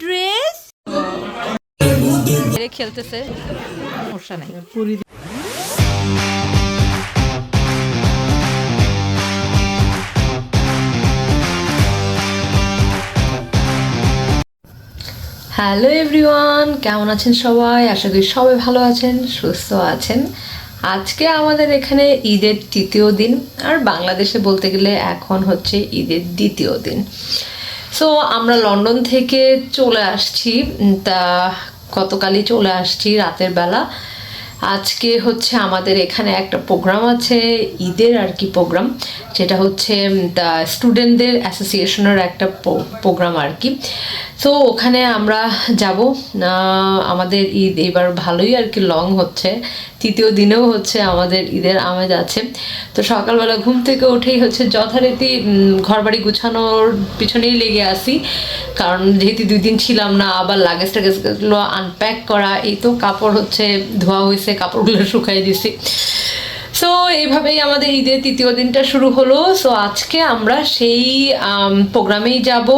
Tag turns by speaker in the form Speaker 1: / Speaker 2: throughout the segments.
Speaker 1: Dress খেলতেছে সমস্যা নাই হ্যালো এভরিওয়ান কেমন আছেন সবাই? আশা করি সবাই ভালো আছেন সুস্থ আছেন। আজকে আমাদের এখানে ঈদের তৃতীয় দিন আর বাংলাদেশে বলতে গেলে এখন হচ্ছে ঈদের দ্বিতীয় দিন। সো আমরা লন্ডন থেকে চলে আসছি তা গতকালই চলে আসছি রাতের বেলা। আজকে হচ্ছে আমাদের এখানে একটা প্রোগ্রাম আছে, ঈদের আর কি প্রোগ্রাম যেটা হচ্ছে স্টুডেন্টদের অ্যাসোসিয়েশনের একটা প্রোগ্রাম আর কি। তো ওখানে আমরা যাব। আমাদের ঈদ এবার ভালোই আর কি লং হচ্ছে। তৃতীয় দিনেও হচ্ছে আমাদের ঈদের আমেজ আছে। তো সকালবেলা ঘুম থেকে উঠেই হচ্ছে যথারীতি ঘর বাড়ি গুছানোর পিছনেই লেগে আসি কারণ যেহেতু দুই দিন ছিলাম না, আবার লাগেজ টাগেজগুলো আনপ্যাক করা, এই তো কাপড় হচ্ছে ধোয়া হয়েছে কাপড়গুলো শুকাই দিছি। সো এইভাবেই আমাদের ঈদের তৃতীয় দিনটা শুরু হলো। সো আজকে আমরা সেই প্রোগ্রামেই যাব।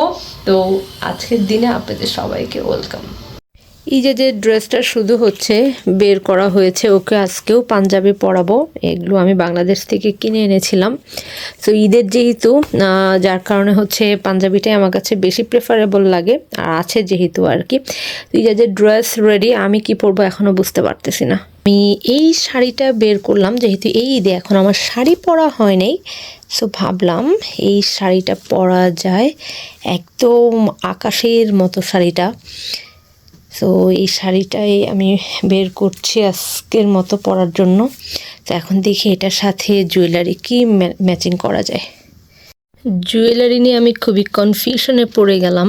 Speaker 1: তো, আজকের দিনে আপনাদের সবাইকে ওয়েলকাম এই যে যে ড্রেসটা শুধু হচ্ছে বের করা হয়েছে, ওকে আজকেও পাঞ্জাবি পরাবো, এগুলো আমি বাংলাদেশ থেকে কিনে এনেছিলাম। তো ঈদের যেহেতু যার কারণে হচ্ছে পাঞ্জাবিটাই আমার কাছে বেশি প্রেফারেবল লাগে, আর আছে যেহেতু আর কি। এই যে যে ড্রেস রেডি আমি কি পরবো এখনও বুঝতে পারতেছি না। আমি এই শাড়িটা বের করলাম, যেহেতু এই ঈদে এখন আমার শাড়ি পরা হয় নাই সো ভাবলাম এই শাড়িটা পরা যায়, একদম আকাশের মতো শাড়িটা। তো এই শাড়িটাই আমি বের করছি আজকের মতো পরার জন্য। তো এখন দেখি এটার সাথে জুয়েলারি কি ম্যাচিং করা যায়। জুয়েলারি নিয়ে আমি খুবই কনফিউশনে পড়ে গেলাম।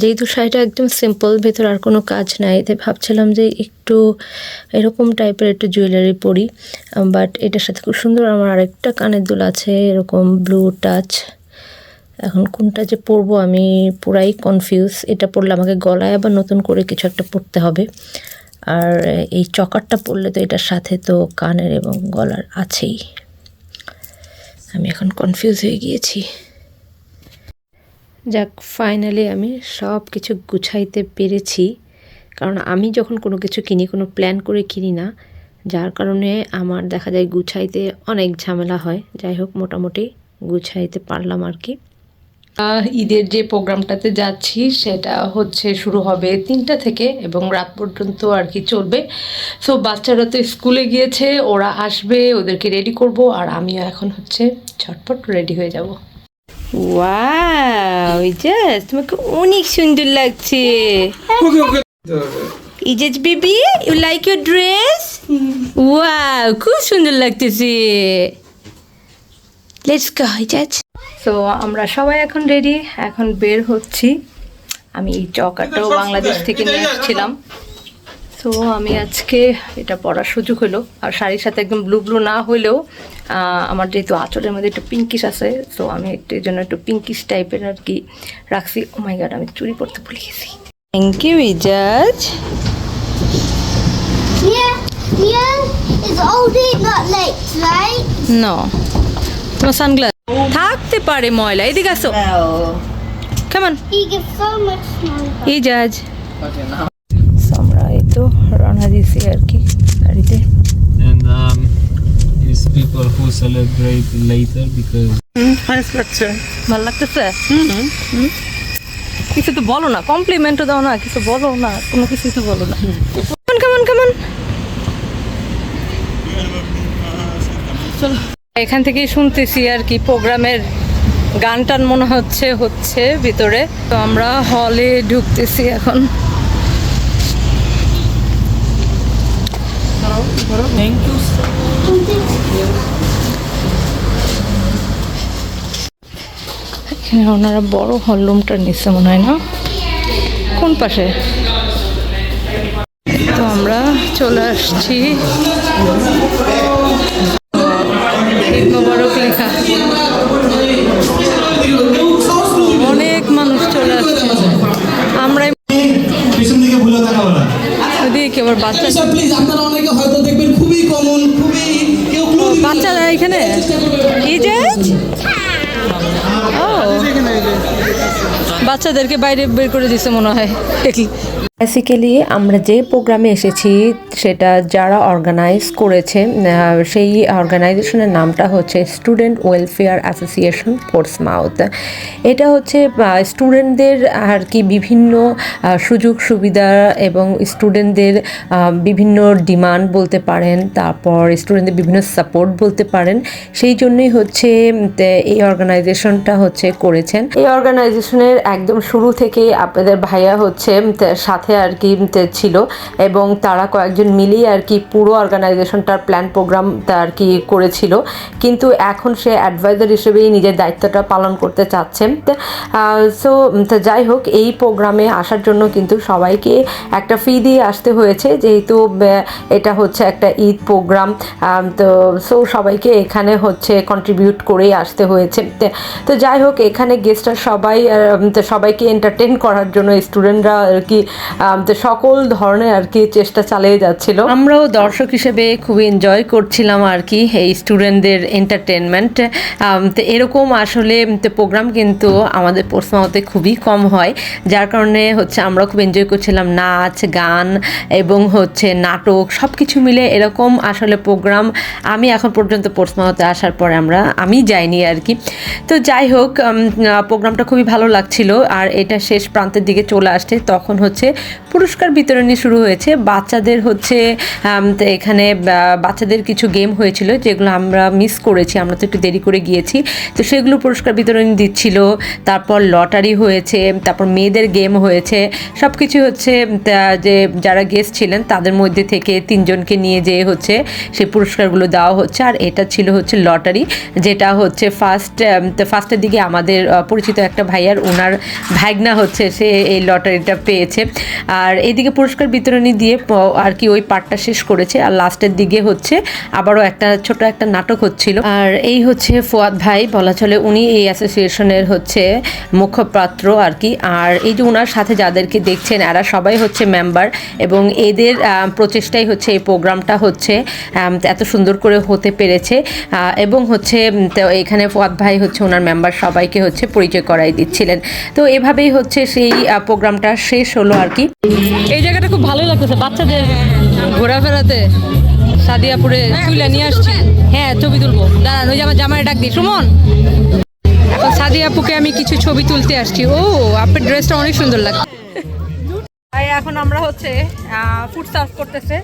Speaker 1: যেহেতু শাড়িটা একদম সিম্পল ভেতর আর কোনো কাজ নাই, তাই ভাবছিলাম যে একটু এরকম টাইপের একটু জুয়েলারি পরি। বাট এটার সাথে খুব সুন্দর আমার আরেকটা কানের দুল আছে, এরকম ব্লু টাচ এখন কোনটা যে পরবো আমি পুরাই কনফিউজ এটা পরলে আমাকে গলায় আবার নতুন করে কিছু একটা পরতে হবে। আর এই চকারটা পরলে তো এটার সাথে তো কানের এবং গলার আছেই। আমি এখন কনফিউজ হয়ে গিয়েছি। যাক ফাইনালি আমি সব কিছু গুছাইতে পেরেছি। কারণ আমি যখন কোনো কিছু কিনি, কোনো প্ল্যান করে কিনি না, যার কারণে আমার দেখা যায় গুছাইতে অনেক ঝামেলা হয়। যাই হোক, মোটামুটি গুছাইতে পারলাম আর কি। ঈদের যে প্রোগ্রামটাতে যাচ্ছি সেটা হচ্ছে শুরু হবে তিনটা থেকে এবং রাত পর্যন্ত আর কি চলবে। সো বাচ্চারা তো স্কুলে গিয়েছে ওরা আসবে ওদেরকে রেডি করব আর আমিও এখন হচ্ছে ঝটপট রেডি হয়ে যাব। ওয়াও ইজাজ তোমাকে অনেক সুন্দর লাগছে। Ijaz baby you like your dress wow খুব সুন্দর লাগতেছে। লেটস গো ইজাজ সো আমরা সবাই এখন রেডি এখন বের হচ্ছি। আমি এই চকাটাও বাংলাদেশ থেকে নিয়ে এসেছিলাম তো আমি আজকে এটা পরার সুযোগ হলো। আর শাড়ির সাথে একদম ব্লু ব্লু না হলেও আমার যেহেতু আঁচলের মধ্যে একটু পিঙ্কিশ আছে তো আমি একটু এর জন্য একটু পিঙ্কিশ টাইপের আর কি রাখছি। ও মাই গড আমি চুরি করতে ভুলে গেছি। Thank you Ijaz
Speaker 2: Yeah, yeah, it's all day, not late, right?
Speaker 1: No তোমার সানগ্লাস। থাকতে পারে ময়লা এদিকে আসো। কেমন. এই জাজ আমরা এই তো রওনা দিয়েছি আর কি গাড়িতে।
Speaker 3: Um, these people who celebrate later because
Speaker 1: ভালো লাগতেছে? কিছু তো বলো না কমপ্লিমেন্টও দাও না কিছু বলো না কোনো কিছু তো বলো না। কেমন কেমন কেমন চলো। এখান থেকেই শুনতেছি আর কি, প্রোগ্রামের গান টান মনে হচ্ছে হচ্ছে ভিতরে। তো আমরা হলে ঢুকতেছি এখন। ওনারা বড় হলরুমটা নিচ্ছে মনে হয়, না? কোন পাশে? তো আমরা চলে আসছি। মোবারক লেখা অনেক মানুষ চলে আসছে। আমরা ওদিকে আবার বাচ্চা
Speaker 4: আপনারা অনেকে হয়তো দেখবেন খুবই কমন খুবই কেউ
Speaker 1: বাচ্চারা এখানে বাচ্চাদেরকে বাইরে বের করে দিছে মনে হয়। বেসিক্যালি আমরা যে প্রোগ্রামে এসেছি, সেটা যারা অর্গানাইজ করেছে সেই অর্গানাইজেশনের নামটা হচ্ছে স্টুডেন্ট ওয়েলফেয়ার অ্যাসোসিয়েশন পোর্টসমাউথ এটা হচ্ছে স্টুডেন্টদের আর কি বিভিন্ন সুযোগ সুবিধা এবং স্টুডেন্টদের বিভিন্ন ডিমান্ড বলতে পারেন, তারপর স্টুডেন্টদের বিভিন্ন সাপোর্ট বলতে পারেন। সেই জন্যই হচ্ছে এই অর্গানাইজেশনটা হচ্ছে করেছেন। এই অর্গানাইজেশনের একদম শুরু থেকেই আপনাদের ভাইয়া হচ্ছে, তে- সাথে আর কি ছিল এবং তারা কয়েকজন মিলিয়ে আর কি পুরো অর্গানাইজেশনটার প্ল্যান প্রোগ্রাম আর কি করেছিল। কিন্তু এখন সে অ্যাডভাইজার হিসেবেই নিজের দায়িত্বটা পালন করতে চাচ্ছেন। সো যাই হোক, এই প্রোগ্রামে আসার জন্য কিন্তু সবাইকে একটা ফি দিয়ে আসতে হয়েছে। যেহেতু এটা হচ্ছে একটা ঈদ প্রোগ্রাম তো, সো সবাইকে এখানে হচ্ছে কন্ট্রিবিউট করেই আসতে হয়েছে। তো যাই হোক, এখানে গেস্টরা সবাই সবাইকে এন্টারটেন করার জন্য স্টুডেন্টরা আর কি সকল ধরনের আর কি চেষ্টা চালিয়ে যাচ্ছিল। আমরাও দর্শক হিসেবে খুবই এনজয় করছিলাম আর কি এই স্টুডেন্টদের এন্টারটেনমেন্ট তো এরকম আসলে প্রোগ্রাম কিন্তু আমাদের পোস্টমাওতে খুবই কম হয়। যার কারণে হচ্ছে আমরা খুব এনজয় করছিলাম নাচ, গান এবং হচ্ছে নাটক সব কিছু মিলে এরকম আসলে প্রোগ্রাম আমি এখন পর্যন্ত পোস্টমাওতে আসার পরে আমরা, আমি যাইনি আর কি। তো যাই হোক প্রোগ্রামটা খুবই ভালো লাগছিল। আর এটা শেষ প্রান্তের দিকে চলে আসছে। তখন হচ্ছে পুরস্কার বিতরণী শুরু হয়েছে। বাচ্চাদের হচ্ছে এখানে বাচ্চাদের কিছু গেম হয়েছিল যেগুলো আমরা মিস করেছি, আমরা তো একটু দেরি করে গিয়েছি। তো সেগুলো পুরস্কার বিতরণী দিচ্ছিল। তারপর লটারি হয়েছে, তারপর মেয়েদের গেম হয়েছে। সব কিছু হচ্ছে যে, যারা গেস্ট ছিলেন, তাদের মধ্যে থেকে তিনজনকে নিয়ে যেয়ে হচ্ছে, সেই পুরস্কারগুলো দেওয়া হচ্ছে। আর এটা ছিল হচ্ছে লটারি যেটা হচ্ছে ফার্স্ট ফার্স্টের দিকে আমাদের পরিচিত একটা ভাইয়ার ওনার ভাগনা হচ্ছে, সে এই লটারিটা পেয়েছে। আর এইদিকে পুরস্কার বিতরণী দিয়ে আর কি ওই পার্টটা শেষ করেছে। আর লাস্টের দিকে হচ্ছে আবারও একটা ছোট একটা নাটক হচ্ছিল। আর এই হচ্ছে ফুয়াদ ভাই, বলা চলে উনি এই অ্যাসোসিয়েশনের হচ্ছে মুখপাত্র আর কি। আর এই যে ওনার সাথে যাদেরকে দেখছেন, এরা সবাই হচ্ছে মেম্বার এবং এদের প্রচেষ্টাই হচ্ছে এই প্রোগ্রামটা হচ্ছে এত সুন্দর করে হতে পেরেছে। এবং হচ্ছে এখানে ফুয়াদ ভাই হচ্ছে ওনার মেম্বার সবাইকে হচ্ছে পরিচয় করাই দিচ্ছিলেন। তো এভাবেই হচ্ছে সেই প্রোগ্রামটা শেষ হলো আর কি। এই জায়গাটা খুব ভালো লাগতেছে, বাচ্চাদের ঘোরাফেরাতে। সাদিয়াপুরে তুলে নিয়ে আসছি। হ্যাঁ ছবি তুলবো। দাঁড়ান, ওই যে আমার জামাই ডাক দিই সুমন! এখন সাদিয়া আপুকে আমি কিছু ছবি তুলতে আসছি। ও, আপনার ড্রেসটা অনেক সুন্দর লাগছে এখন আমরা হচ্ছে ফুড সার্ভ করতেছে।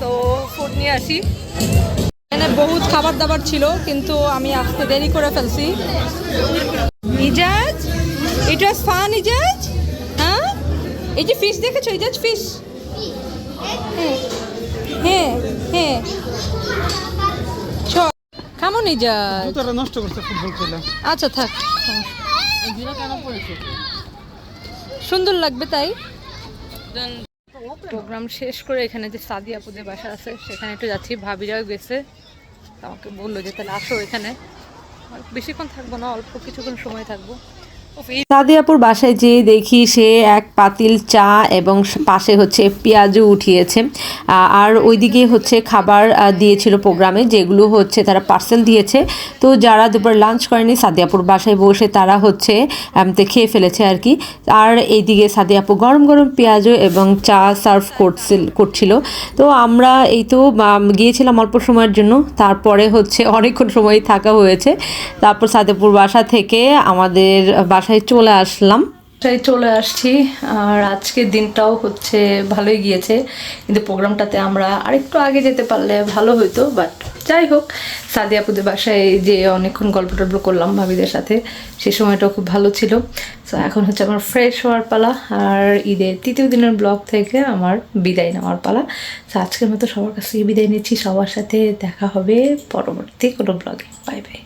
Speaker 1: তো ফুড নিয়ে আসি। এখানে বহুত খাবার দাবার ছিল, কিন্তু আমি আসতে দেরি করে ফেলছি। Ijaz? It was fun Ijaz এই যে ফিশ দেখেছ? ইজাজ ফিশ হ্যাঁ হ্যাঁ। হ্যাঁ চল কেমন ইজাজ
Speaker 4: জুতাটা নষ্ট করছে ফুটবল খেলা।
Speaker 1: আচ্ছা থাক। সুন্দর লাগবে তাই। প্রোগ্রাম শেষ করে এখানে যে সাদি আপুদের বাসা আছে সেখানে একটু যাচ্ছি। ভাবিরাও গেছে। আমাকে বলল যে তাহলে আসো এখানে। বেশিক্ষণ থাকব না অল্প কিছুক্ষণ সময় থাকব। সাদিয়াপুর বাসায় যেয়ে দেখি সে এক পাতিল চা এবং পাশে হচ্ছে পেঁয়াজও উঠিয়েছে। আর ওইদিকে হচ্ছে খাবার দিয়েছিল প্রোগ্রামে, যেগুলো হচ্ছে তারা পার্সেল দিয়েছে। তো যারা দুপুর লাঞ্চ করেনি সাদিয়াপুর বাসায় বসে তারা হচ্ছে খেয়ে ফেলেছে আর কি। আর এইদিকে সাদিয়াপু গরম গরম পেঁয়াজও এবং চা সার্ভ করছিল করছিল। তো আমরা এই তো গিয়েছিলাম অল্প সময়ের জন্য। তারপরে হচ্ছে অনেকক্ষণ সময় থাকা হয়েছে। তারপর সাদেপুর বাসা থেকে আমাদের বাসায় চলে আসলাম। বাসায় চলে আসছি, আর আজকের দিনটাও হচ্ছে ভালোই গিয়েছে। কিন্তু প্রোগ্রামটাতে আমরা আরেকটু আগে যেতে পারলে ভালো হতো বাট যাই হোক সাদিয়াপুদের বাসায় যে অনেকক্ষণ গল্প টল্প করলাম ভাবিদের সাথে, সে সময়টাও খুব ভালো ছিল। তো এখন হচ্ছে আমার ফ্রেশ হওয়ার পালা, আর ঈদের তৃতীয় দিনের ব্লগ থেকে আমার বিদায় নেওয়ার পালা। তো আজকের মতো সবার কাছ থেকে বিদায় নিচ্ছি, সবার সাথে দেখা হবে পরবর্তী কোনো ব্লগে। Bye bye